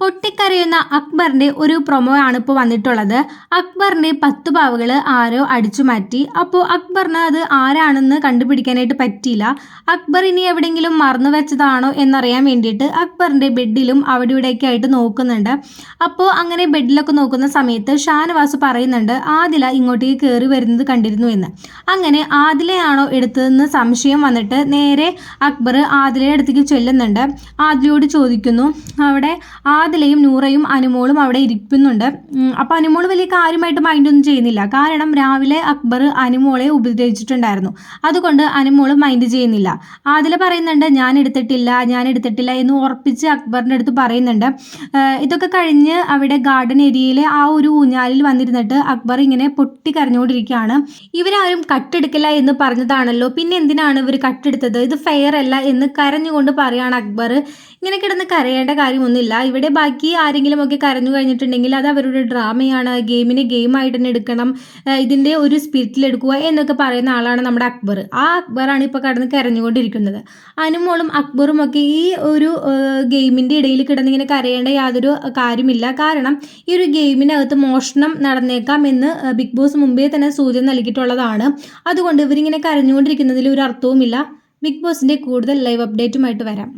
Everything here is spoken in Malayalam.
പൊട്ടിക്കരയുന്ന അക്ബറിന്റെ ഒരു പ്രൊമോ ആണ് ഇപ്പോൾ വന്നിട്ടുള്ളത്. അക്ബറിന്റെ പത്ത് പാവകൾ ആരോ അടിച്ചു മാറ്റി. അപ്പോൾ അക്ബറിന് അത് ആരാണെന്ന് കണ്ടുപിടിക്കാനായിട്ട് പറ്റിയില്ല. അക്ബർ ഇനി എവിടെയെങ്കിലും മറന്നു വെച്ചതാണോ എന്നറിയാൻ വേണ്ടിയിട്ട് അക്ബറിന്റെ ബെഡിലും അവിടെ ഇവിടെയൊക്കെ ആയിട്ട് നോക്കുന്നുണ്ട്. അപ്പോൾ അങ്ങനെ ബെഡിലൊക്കെ നോക്കുന്ന സമയത്ത് ഷാനവാസ് പറയുന്നുണ്ട് ആദില ഇങ്ങോട്ടേക്ക് കയറി വരുന്നത് കണ്ടിരുന്നു എന്ന്. അങ്ങനെ ആദിലയാണോ എടുത്തതെന്ന് സംശയം വന്നിട്ട് നേരെ അക്ബർ ആദിലയുടെ അടുത്തേക്ക് ചെല്ലുന്നുണ്ട്. ആദിലയോട് ചോദിക്കുന്നു അവിടെ ആദിലയും നൂറയും അനുമോളും അവിടെ ഇരിക്കുന്നുണ്ട്. അപ്പൊ അനുമോൾ വലിയ കാര്യമായിട്ട് മൈൻഡൊന്നും ചെയ്യുന്നില്ല. കാരണം രാവിലെ അക്ബർ അനുമോളെ ഉപദ്രവിച്ചിട്ടുണ്ടായിരുന്നു. അതുകൊണ്ട് അനുമോൾ മൈൻഡ് ചെയ്യുന്നില്ല. ആദില പറയുന്നുണ്ട് ഞാൻ എടുത്തിട്ടില്ല ഞാൻ എടുത്തിട്ടില്ല എന്ന് ഉറപ്പിച്ച് അക്ബറിന്റെ അടുത്ത് പറയുന്നുണ്ട്. ഇതൊക്കെ കഴിഞ്ഞ് അവിടെ ഗാർഡൻ ഏരിയയിലെ ആ ഒരു ഊഞ്ഞാലിൽ വന്നിരുന്നിട്ട് അക്ബർ ഇങ്ങനെ പൊട്ടി കരഞ്ഞുകൊണ്ടിരിക്കുകയാണ്. ഇവരാരും കട്ടെടുക്കില്ല എന്ന് പറഞ്ഞതാണല്ലോ. പിന്നെ എന്തിനാണ് ഇവർ കട്ടെടുത്തത് ഇത് ഫെയർ അല്ല എന്ന് കരഞ്ഞുകൊണ്ട് പറയുകയാണ് അക്ബർ. ഇങ്ങനെ കിടന്ന് കരയേണ്ട കാര്യമൊന്നുമില്ല. ഇവിടെ ബാക്കി ആരെങ്കിലും ഒക്കെ കരഞ്ഞു കഴിഞ്ഞിട്ടുണ്ടെങ്കിൽ അത് അവരുടെ ഡ്രാമയാണ്. ഗെയിമിനെ ഗെയിമായിട്ട് തന്നെ എടുക്കണം. ഇതിന്റെ ഒരു സ്പിരിറ്റിൽ എടുക്കുക എന്നൊക്കെ പറയുന്ന ആളാണ് നമ്മുടെ അക്ബർ. ആ അക്ബറാണ് ഇപ്പോൾ കടന്ന് കരഞ്ഞുകൊണ്ടിരിക്കുന്നത്. അനുമോളും അക്ബറും ഒക്കെ ഈ ഒരു ഗെയിമിന്റെ ഇടയിൽ കിടന്നിങ്ങനെ കരയേണ്ട യാതൊരു കാര്യമില്ല. കാരണം ഈ ഒരു ഗെയിമിനകത്ത് മോഷണം നടന്നേക്കാം എന്ന് ബിഗ് ബോസ് മുമ്പേ തന്നെ സൂചന നൽകിയിട്ടുള്ളതാണ്. അതുകൊണ്ട് ഇവരിങ്ങനെ കരഞ്ഞുകൊണ്ടിരിക്കുന്നതിൽ ഒരു അർത്ഥവുമില്ല. ബിഗ് ബോസിന്റെ കൂടുതൽ ലൈവ് അപ്ഡേറ്റുമായിട്ട് വരാം.